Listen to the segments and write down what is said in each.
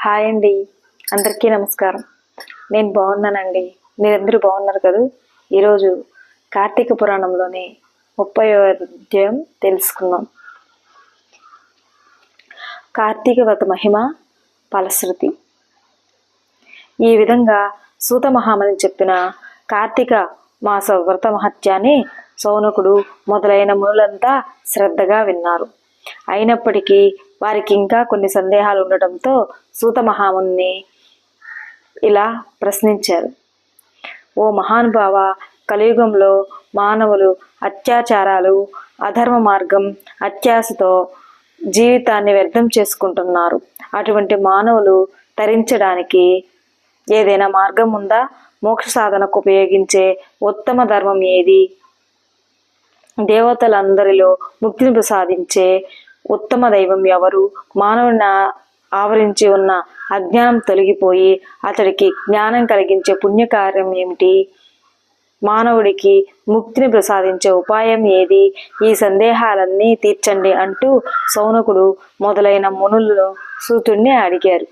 Hi అండి. అందరికీ నమస్కారం. నేను బాగున్నానండి. మీరందరూ బాగున్నారు కదా? ఈరోజు కార్తీక పురాణంలోని ముప్పై అధ్యాయం తెలుసుకుందాం. కార్తీక వ్రత మహిమ ఫలశ్రుతి. ఈ విధంగా సూత మహామని చెప్పిన కార్తీక మాస వ్రత మహత్యాన్ని సౌనకుడు మొదలైన మునులంతా శ్రద్ధగా విన్నారు. అయినప్పటికీ వారికి ఇంకా కొన్ని సందేహాలు ఉండటంతో సూత మహాముని ఇలా ప్రశ్నించారు. ఓ మహానుభావ కలియుగంలో మానవులు అత్యాచారాలు అధర్మ మార్గం అత్యాశతో జీవితాన్ని వ్యర్థం చేసుకుంటున్నారు. అటువంటి మానవులు తరించడానికి ఏదైనా మార్గం ఉందా? మోక్ష సాధనకు ఉపయోగించే ఉత్తమ ధర్మం ఏది? దేవతలందరిలో ముక్తిని ప్రసాదించే ఉత్తమ దైవం ఎవరు? మానవుని ఆవరించి ఉన్న అజ్ఞానం తొలగిపోయి అతడికి జ్ఞానం కలిగించే పుణ్యకార్యం ఏమిటి? మానవుడికి ముక్తిని ప్రసాదించే ఉపాయం ఏది? ఈ సందేహాలన్నీ తీర్చండి అంటూ సౌనకుడు మొదలైన మునులు సూతుడిని అడిగారు.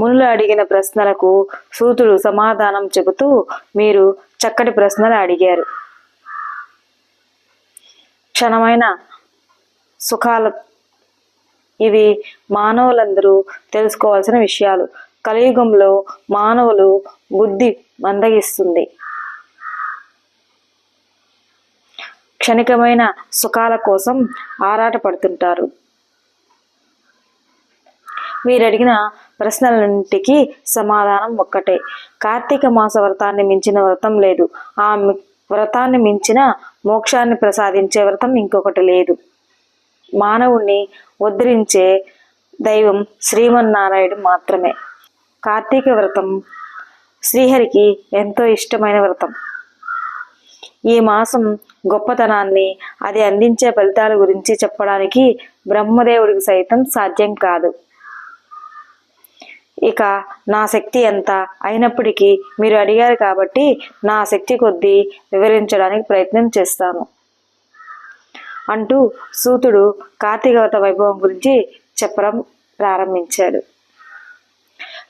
మునులు అడిగిన ప్రశ్నలకు సూతుడు సమాధానం చెబుతూ మీరు చక్కటి ప్రశ్నలు అడిగారు. క్షణమైన సుఖాల. ఇవి మానవులందరూ తెలుసుకోవాల్సిన విషయాలు. కలియుగంలో మానవులు బుద్ధి మందగిస్తుంది. క్షణికమైన సుఖాల కోసం ఆరాటపడుతుంటారు. మీరు అడిగిన ప్రశ్నలన్నింటికి సమాధానం ఒక్కటే. కార్తీక మాస వ్రతాన్ని మించిన వ్రతం లేదు. ఆ వ్రతాన్ని మించిన మోక్షాన్ని ప్రసాదించే వ్రతం ఇంకొకటి లేదు. మానవుణ్ణి ఉద్ధరించే దైవం శ్రీమన్నారాయణుడు మాత్రమే. కార్తీక వ్రతం శ్రీహరికి ఎంతో ఇష్టమైన వ్రతం. ఈ మాసం గొప్పతనాన్ని అది అందించే ఫలితాల గురించి చెప్పడానికి బ్రహ్మదేవుడికి సైతం సాధ్యం కాదు. ఇక నా శక్తి ఎంత అయినప్పటికీ మీరు అడిగారు కాబట్టి నా శక్తి కొద్దీ వివరించడానికి ప్రయత్నం చేస్తాను. అంటూ సూతుడు కార్తీకవత వైభవం గురించి చెప్పడం ప్రారంభించాడు.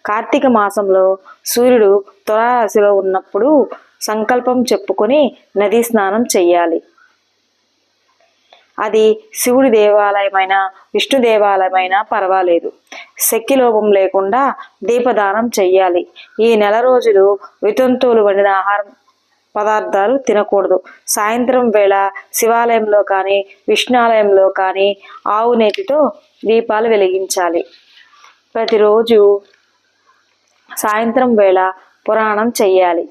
కార్తీక మాసంలో సూర్యుడు తులారాశిలో ఉన్నప్పుడు సంకల్పం చెప్పుకొని నదీ స్నానం చెయ్యాలి. అది శివుడి దేవాలయమైన విష్ణు దేవాలయమైనా పర్వాలేదు. శక్తి లోపం లేకుండా దీపదానం చెయ్యాలి. ఈ నెల రోజులు వితంతువులు వండిన ఆహారం పదార్థాలు తినకూడదు. సాయంత్రం వేళ శివాలయంలో కానీ విష్ణాలయంలో కానీ ఆవు నేతితో దీపాలు వెలిగించాలి. ప్రతిరోజు సాయంత్రం వేళ పురాణం చెయ్యాలి.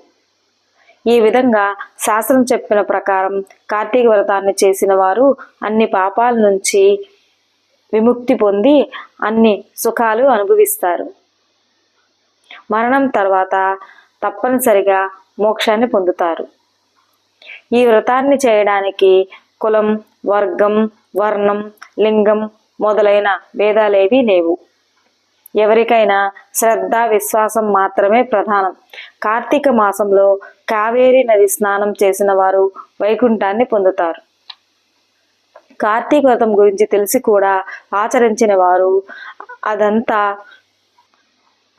ఈ విధంగా శాస్త్రం చెప్పిన ప్రకారం కార్తీక వ్రతాన్ని చేసిన వారు అన్ని పాపాల నుంచి విముక్తి పొంది అన్ని సుఖాలు అనుభవిస్తారు. మరణం తర్వాత తప్పనిసరిగా మోక్షాన్ని పొందుతారు. ఈ వ్రతాన్ని చేయడానికి కులం వర్గం వర్ణం లింగం మొదలైన భేదాలేవీ లేవు. ఎవరికైనా శ్రద్ధ విశ్వాసం మాత్రమే ప్రధానం. కార్తీక మాసంలో కావేరీ నది స్నానం చేసిన వారు వైకుంఠాన్ని పొందుతారు. కార్తీక వ్రతం గురించి తెలిసి కూడా ఆచరించిన వారు అదంతా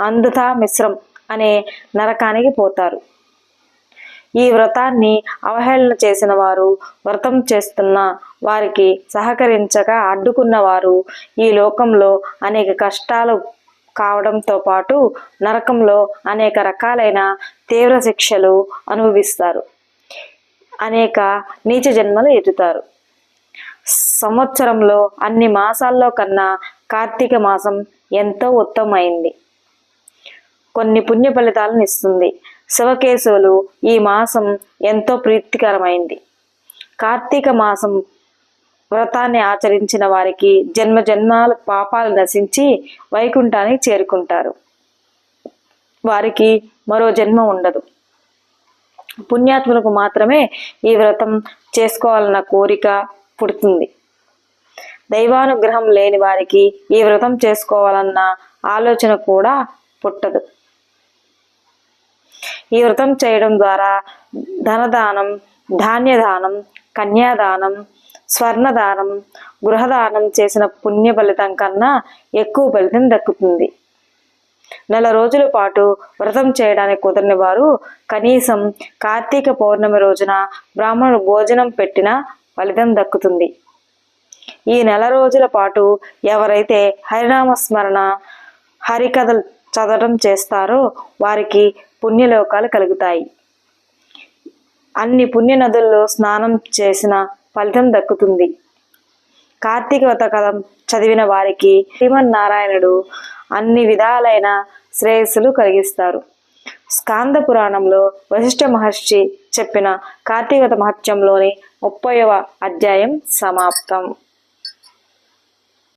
అందతా మిశ్రం అనే నరకానికి పోతారు. ఈ వ్రతాన్ని అవహేళన చేసిన వారు వ్రతం చేస్తున్న వారికి సహకరించక అడ్డుకున్న వారు ఈ లోకంలో అనేక కష్టాలు కావడంతో పాటు నరకంలో అనేక రకాలైన తీవ్ర శిక్షలు అనుభవిస్తారు. అనేక నీచ జన్మలు ఎదుతారు. సంవత్సరంలో అన్ని మాసాల్లో కన్నా కార్తీక మాసం ఎంతో ఉత్తమమైంది. కొన్ని పుణ్య ఫలితాలను ఇస్తుంది. శివకేశవులు ఈ మాసం ఎంతో ప్రీతికరమైంది. కార్తీక మాసం వ్రతాన్ని ఆచరించిన వారికి జన్మ జన్మాల పాపాలు నశించి వైకుంఠానికి చేరుకుంటారు. వారికి మరో జన్మ ఉండదు. పుణ్యాత్ములకు మాత్రమే ఈ వ్రతం చేసుకోవాలన్న కోరిక పుడుతుంది. దైవానుగ్రహం లేని వారికి ఈ వ్రతం చేసుకోవాలన్న ఆలోచన కూడా పుట్టదు. ఈ వ్రతం చేయడం ద్వారా ధనదానం ధాన్యదానం కన్యాదానం స్వర్ణదానం గృహదానం చేసిన పుణ్య ఫలితం కన్నా ఎక్కువ ఫలితం దక్కుతుంది. నెల రోజుల పాటు వ్రతం చేయడానికి కుదరని వారు కనీసం కార్తీక పౌర్ణమి రోజున బ్రాహ్మణుడు భోజనం పెట్టిన ఫలితం దక్కుతుంది. ఈ నెల రోజుల పాటు ఎవరైతే హరినామ స్మరణ హరికథలు చదవడం చేస్తారో వారికి పుణ్యలోకాలు కలుగుతాయి. అన్ని పుణ్య నదుల్లో స్నానం చేసిన ఫలితం దక్కుతుంది. కార్తీక వ్రతకథం చదివిన వారికి శ్రీమన్నారాయణుడు అన్ని విధాలైన శ్రేయస్సులు కలిగిస్తారు. స్కాంద పురాణంలో వశిష్ఠ మహర్షి చెప్పిన కార్తీకత మహత్యంలోని ముప్పైవ అధ్యాయం సమాప్తం.